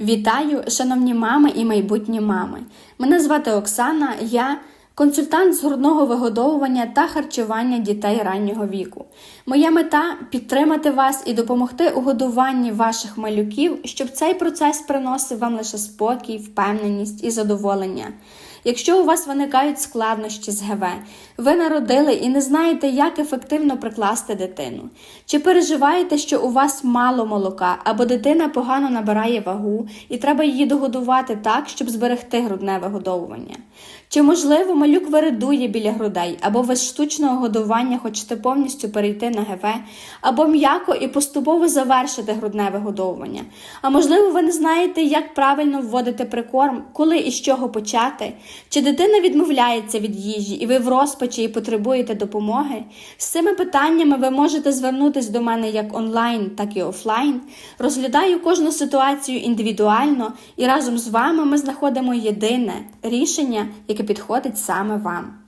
Вітаю, шановні мами і майбутні мами. Мене звати Оксана, я консультант з грудного вигодовування та харчування дітей раннього віку. Моя мета підтримати вас і допомогти у годуванні ваших малюків, щоб цей процес приносив вам лише спокій, впевненість і задоволення. Якщо у вас виникають складнощі з ГВ, ви народили і не знаєте, як ефективно прикласти дитину, чи переживаєте, що у вас мало молока, або дитина погано набирає вагу і треба її догодувати так, щоб зберегти грудне вигодовування. Чи можливо малюк виридує біля грудей, або ви з штучного годування хочете повністю перейти на ГВ, або м'яко і поступово завершити грудне вигодовування? А можливо, ви не знаєте, як правильно вводити прикорм, коли і з чого почати? Чи дитина відмовляється від їжі, і ви в розпачі і потребуєте допомоги? З цими питаннями ви можете звернутися до мене як онлайн, так і офлайн. Розглядаю кожну ситуацію індивідуально, і разом з вами ми знаходимо єдине рішення, яке підходить саме вам.